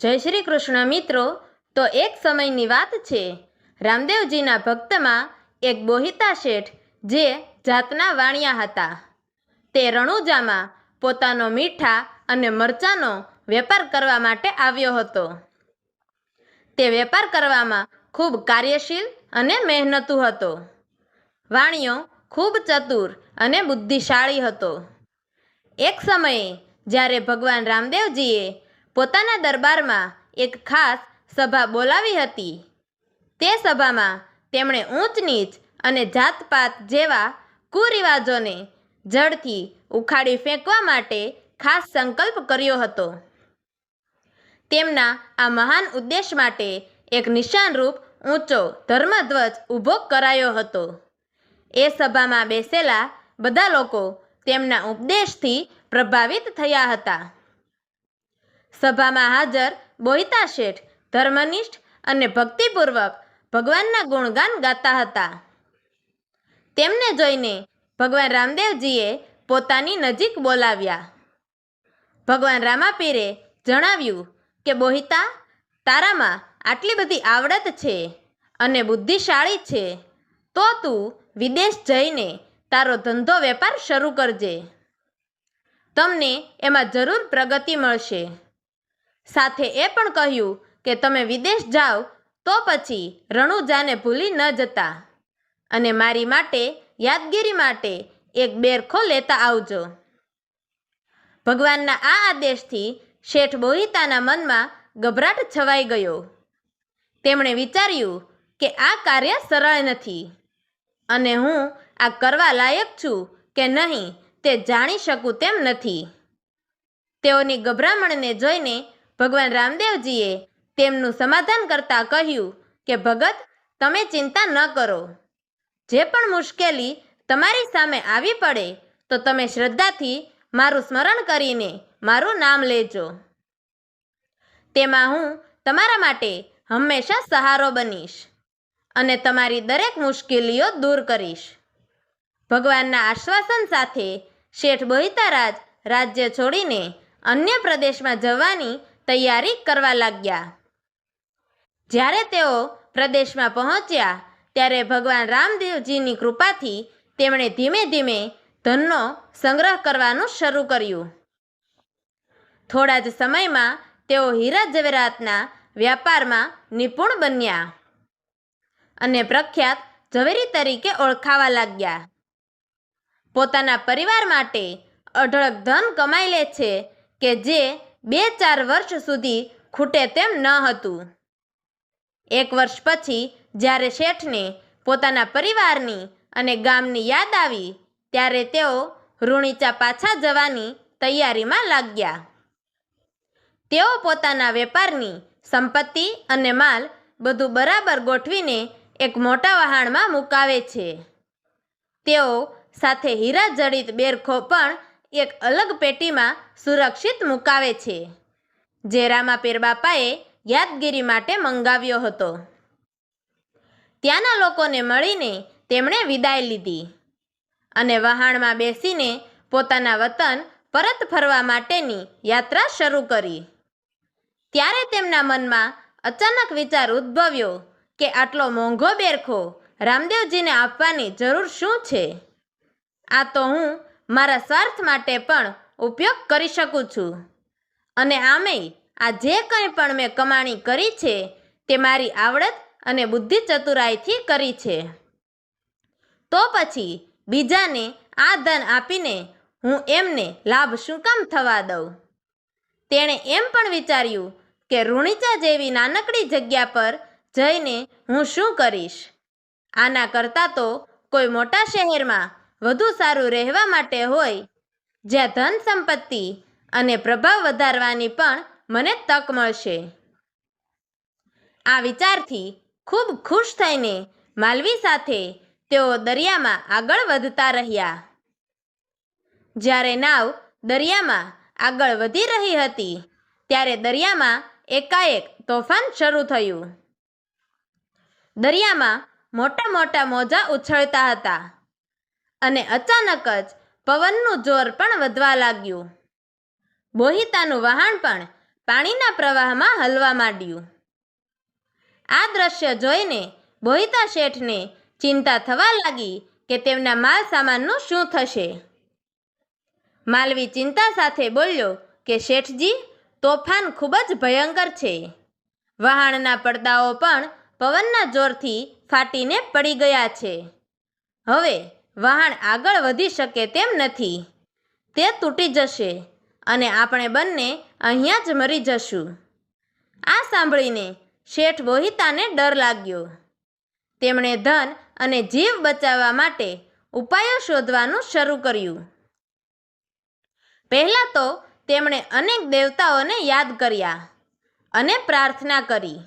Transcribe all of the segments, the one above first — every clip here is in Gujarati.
જય શ્રી કૃષ્ણ મિત્રો. તો એક સમયની વાત છે. રામદેવજીના ભક્તમાં એક બોહિતા શેઠ જે જાતના વાણિયા હતા. તે રણુજામાં પોતાનો મીઠા અને મરચાંનો વેપાર કરવા માટે આવ્યો હતો. તે વેપાર કરવામાં ખૂબ કાર્યશીલ અને મહેનતુ હતો. વાણિયો ખૂબ ચતુર અને બુદ્ધિશાળી હતો. એક સમયે જ્યારે ભગવાન રામદેવજીએ પોતાના દરબારમાં એક ખાસ સભા બોલાવી હતી. તે સભામાં તેમણે ઊંચ નીચ અને જાતપાત જેવા કુરિવાજોને જડથી ઉખાડી ફેંકવા માટે ખાસ સંકલ્પ કર્યો હતો. તેમના આ મહાન ઉદ્દેશ માટે એક નિશાનરૂપ ઊંચો ધર્મધ્વજ ઊભો કરાયો હતો. એ સભામાં બેસેલા બધા લોકો તેમના ઉપદેશથી પ્રભાવિત થયા હતા. સભામાં હાજર બોહિતા શેઠ, ધર્મનિષ્ઠ અને ભક્તિપૂર્વક ભગવાનના ગુણગાન ગાતા હતા. તેમને જોઈને ભગવાન રામદેવજીએ પોતાની નજીક બોલાવ્યા. ભગવાન રામાપીરે જણાવ્યું કે બોહિતા તારામાં આટલી બધી આવડત છે અને બુદ્ધિશાળી છે. તો તું વિદેશ જઈને તારો ધંધો વેપાર શરૂ કરજે. તમને એમાં જરૂર પ્રગતિ મળશે. સાથે એ પણ કહ્યું કે તમે વિદેશ જાઓ તો પછી રણુજાને ભૂલી ન જતા. અને મારી માટે, યાદગીરી માટે એક બેરખો લેતા આવજો. ભગવાનના આ આદેશથી શેઠ બોહિતાના મનમાં ગભરાટ છવાઈ ગયો. તેમણે વિચાર્યું કે આ કાર્ય સરળ નથી. અને હું આ કરવા લાયક છું કે નહીં તે જાણી શકું તેમ નથી. તેઓની ગભરામણને જોઈને ભગવાન રામદેવજીએ તેમનું સમાધાન કરતા કહ્યું કે, ભગત, તમે ચિંતા ન કરો. જે પણ મુશ્કેલી તમારી સામે આવી પડે, તો તમે શ્રદ્ધાથી મારું સ્મરણ કરીને મારું નામ લેજો. તેમાં હું તમારા માટે હંમેશા સહારો બનીશ અને તમારી દરેક મુશ્કેલીઓ દૂર કરીશ. ભગવાનના આશ્વાસન સાથે શેઠ બોહિતારાજ રાજ્ય છોડીને અન્ય પ્રદેશમાં જવાની તૈયારી કરવા લાગ્યા. જ્યારે તેઓ પ્રદેશમાં પહોંચ્યા, ત્યારે ભગવાન રામદેવજીની કૃપાથી તેમણે ધીમે ધીમે ધનનો સંગ્રહ કરવાનું શરૂ કર્યું. થોડા જ સમયમાં તેઓ હીરા ઝવેરાતના વ્યાપારમાં નિપુણ બન્યા અને પ્રખ્યાત ઝવેરી તરીકે ઓળખાવા લાગ્યા. પોતાના પરિવાર માટે અઢળક ધન કમાઈ લે છે કે જે બે ચાર વર્ષ સુધી ખૂટે તેમ ન હતું. એક વર્ષ પછી જ્યારે શેઠને પોતાના પરિવારની અને ગામની યાદ આવી, ત્યારે તેઓ ઋણીચા પાછા જવાની તૈયારીમાં લાગ્યા. તેઓ પોતાના વેપારની સંપત્તિ અને માલ બધું બરાબર ગોઠવીને એક મોટા વહાણમાં મુકાવે છે. તેઓ સાથે હીરા જડિત બેરખો પણ એક અલગ પેટીમાં સુરક્ષિત મુકાવે છે. જે રામા બાપાએ યાદગીરી માટે મંગાવ્યો હતો. ત્યાંના લોકોને મળીને તેમણે વિદાય લીધી અને વહાણમાં બેસીને પોતાના વતન પરત ફરવા માટેની યાત્રા શરૂ કરી. ત્યારે તેમના મનમાં અચાનક વિચાર ઉદ્ભવ્યો કે આટલો મોંઘો બેરખો રામદેવજીને આપવાની જરૂર શું છે? આ તો હું મારા સ્વાર્થ માટે પણ ઉપયોગ કરી શકું છું. અને આમેય આ જે કંઈ પણ મેં કમાણી કરી છે, તે મારી આવડત અને બુદ્ધિ ચતુરાઈથી કરી છે. તો પછી બીજાને આ ધન આપીને હું એમને લાભ શું કામ થવા દઉં? તેણે એમ પણ વિચાર્યું કે રૂણીચા જેવી નાનકડી જગ્યા પર જઈને હું શું કરીશ? આના કરતાં તો કોઈ મોટા શહેરમાં વધુ સારું રહેવા માટે હોય. જ્યાં ધન સંપત્તિ અને પ્રભાવ વધારવાની પણ મને તક મળશે. આ વિચારથી ખૂબ ખુશ થઈને માલવી સાથે તેઓ દરિયામાં આગળ વધતા રહ્યા. જ્યારે નાવ દરિયામાં આગળ વધી રહી હતી, ત્યારે દરિયામાં એકાએક તોફાન શરૂ થયું. દરિયામાં મોટા મોટા મોજા ઉછળતા હતા. અને અચાનક જ પવનનું જોર પણ વધવા લાગ્યું. બોહિતાનું વહાણ પણ પાણીના પ્રવાહમાં હલવા માંડ્યું. આ દ્રશ્ય જોઈને બોહિતા શેઠને ચિંતા થવા લાગી કે તેમના માલ સામાનનું શું થશે. માલવી ચિંતા સાથે બોલ્યો કે શેઠજી, તોફાન ખૂબ જ ભયંકર છે. વહાણના પડદાઓ પણ પવનના જોરથી ફાટીને પડી ગયા છે. હવે વહાણ આગળ વધી શકે તેમ નથી. તે તૂટી જશે અને આપણે બંને અહીંયા જ મરી જશું. આ સાંભળીને શેઠ વોહિતાને ડર લાગ્યો. તેમણે ધન અને જીવ બચાવવા માટે ઉપાયો શોધવાનું શરૂ કર્યું. પહેલાં તો તેમણે અનેક દેવતાઓને યાદ કર્યા અને પ્રાર્થના કરી.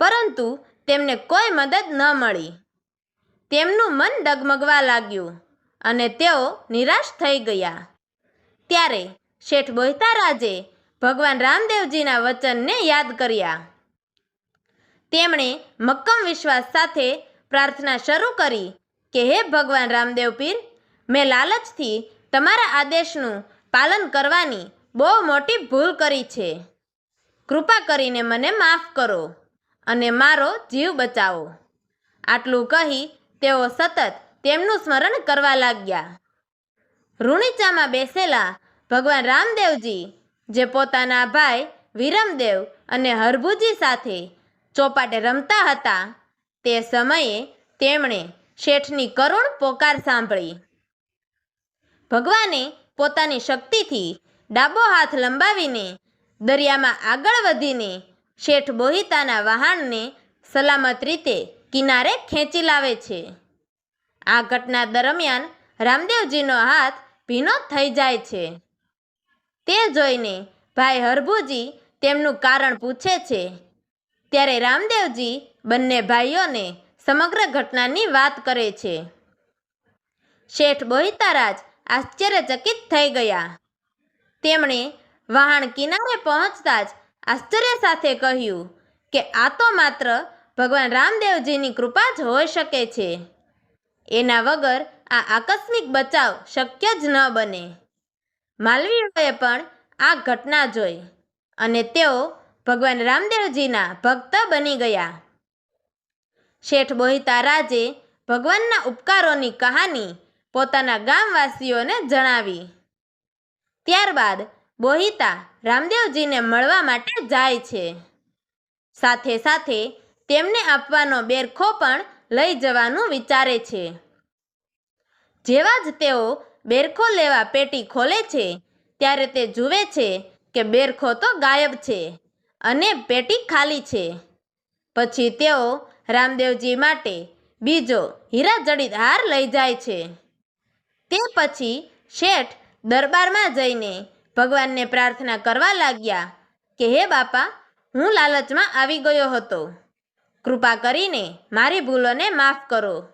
પરંતુ તેમને કોઈ મદદ ન મળી. તેમનું મન ડગમગવા લાગ્યું અને તેઓ નિરાશ થઈ ગયા. ત્યારે શેઠ બોહિતારાજે ભગવાન રામદેવજીના વચનને યાદ કર્યા. તેમણે મક્કમ વિશ્વાસ સાથે પ્રાર્થના શરૂ કરી કે હે ભગવાન રામદેવ પીર, મેં લાલચથી તમારા આદેશનું પાલન કરવાની બહુ મોટી ભૂલ કરી છે. કૃપા કરીને મને માફ કરો અને મારો જીવ બચાવો. આટલું કહી તેઓ સતત તેમનું સ્મરણ કરવા લાગ્યા. રૂણીચામાં બેસેલા ભગવાન રામદેવજી, જે પોતાના ભાઈ વિરમદેવ અને હરભુજી સાથે ચોપાટે રમતા હતા, તે સમયે તેમણે શેઠની કરુણ પોકાર સાંભળી. ભગવાને પોતાની શક્તિથી ડાબો હાથ લંબાવીને દરિયામાં આગળ વધીને શેઠ બોહિતાના વહાણને સલામત રીતે કિનારે ખેંચી લાવે છે. આ ઘટના દરમિયાન રામદેવજીનો હાથ ભીનો થઈ જાય છે. તે જોઈને ભાઈ હરભુજી તેમનું કારણ પૂછે છે. ત્યારે રામદેવજી બંને ભાઈઓને સમગ્ર ઘટનાની વાત કરે છે. શેઠ બોહિતારાજ આશ્ચર્યચકિત થઈ ગયા. તેમણે વહાણ કિનારે પહોંચતા જ આશ્ચર્ય સાથે કહ્યું કે આ તો માત્ર ભગવાન રામદેવજીની કૃપા જ હોઈ શકે છે. એના વગર આ આકસ્મિક બચાવ શક્ય જ ન બને. માલવીઓએ પણ આ ઘટના જોઈ અને તેઓ ભગવાન રામદેવજીના ભક્ત બની ગયા. શેઠ બોહિતા રાજે ભગવાનના ઉપકારોની કહાની પોતાના ગામવાસીઓને જણાવી. ત્યારબાદ બોહિતા રામદેવજીને મળવા માટે જાય છે. સાથે સાથે તેમને આપવાનો બેરખો પણ લઈ જવાનું વિચારે છે. જેવા જ તેઓ બેરખો લેવા પેટી ખોલે છે, ત્યારે તે જુએ છે કે બેરખો તો ગાયબ છે અને પેટી ખાલી છે. પછી તેઓ રામદેવજી માટે બીજો હીરા જડિત હાર લઈ જાય છે. તે પછી શેઠ દરબારમાં જઈને ભગવાનને પ્રાર્થના કરવા લાગ્યા કે, હે બાપા, હું લાલચમાં આવી ગયો હતો. કૃપા કરીને મારી ભૂલોને માફ કરો.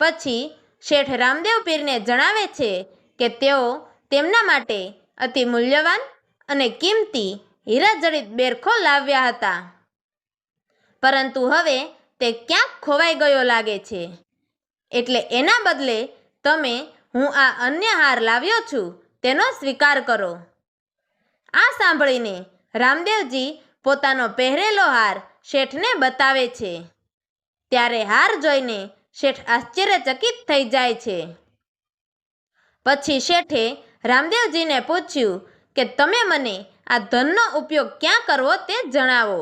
પછી શેઠ રામદેવ પીરને જણાવે છે કે તેઓ તેમના માટે અતિ મૂલ્યવાન અને કિંમતી હીરાજડિત બેરખો લાવ્યા હતા. પરંતુ હવે તે ક્યાંક ખોવાઈ ગયો લાગે છે. એટલે એના બદલે તમે હું આ અન્ય હાર લાવ્યો છું તેનો સ્વીકાર કરો. આ સાંભળીને રામદેવજી પોતાનો પહેરેલો હાર શેઠને બતાવે છે. ત્યારે હાર જોઈને શેઠ આશ્ચર્યચકિત થઈ જાય છે. પછી શેઠે રામદેવજીને પૂછ્યું કે તમે મને આ ધનનો ઉપયોગ ક્યાં કરવો તે જણાવો.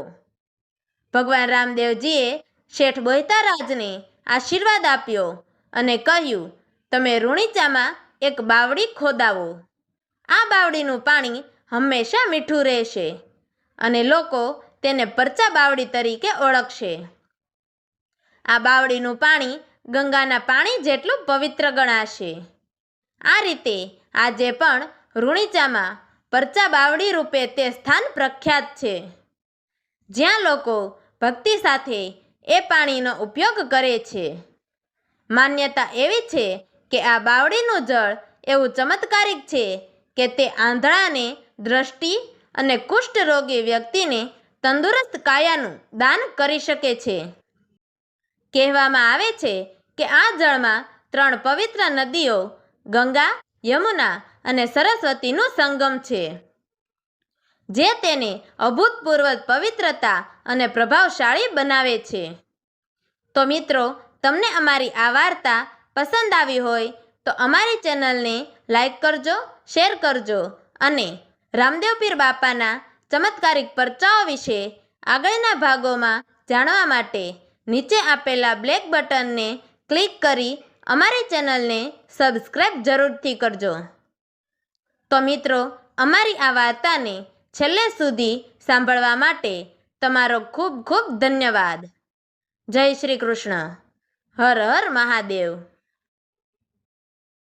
ભગવાન રામદેવજીએ શેઠ બોહિતારાજને આશીર્વાદ આપ્યો અને કહ્યું, તમે રૂણીચામાં એક બાવડી ખોદાવો. આ બાવડીનું પાણી હંમેશા મીઠું રહેશે અને લોકો તેને પરચા બાવડી તરીકે ઓળખશે. આ બાવડીનું પાણી ગંગાના પાણી જેટલું પવિત્ર ગણાશે. આ રીતે આજે પણ રૂણીચામાં પરચા બાવડી રૂપે તે સ્થાન પ્રખ્યાત છે. જ્યાં લોકો ભક્તિ સાથે એ પાણીનો ઉપયોગ કરે છે. માન્યતા એવી છે કે આ બાવડીનું જળ એવું ચમત્કારિક છે કે તે આંધળાને દ્રષ્ટિ અને કુષ્ઠરોગી વ્યક્તિને તંદુરસ્ત કાયાનું દાન કરી શકે છે. કહેવામાં આવે છે કે આ જળમાં ત્રણ પવિત્ર નદીઓ, ગંગા, યમુના અને સરસ્વતીનું સંગમ છે, જે તેને અભૂતપૂર્વ પવિત્રતા અને પ્રભાવશાળી બનાવે છે. તો મિત્રો, તમને અમારી આ વાર્તા પસંદ આવી હોય તો અમારી ચેનલને લાઈક કરજો, શેર કરજો અને રામદેવ પીર બાપાના ચમત્કારિક પરચાઓ વિશે આગળના ભાગોમાં જાણવા માટે નીચે આપેલા બ્લેક બટનને ક્લિક કરી અમારી ચેનલને સબસ્ક્રાઈબ જરૂરથી કરજો. તો મિત્રો, અમારી આ વાર્તાને છેલ્લે સુધી સાંભળવા માટે તમારો ખૂબ ખૂબ ધન્યવાદ. જય શ્રી કૃષ્ણ. હર હર મહાદેવ.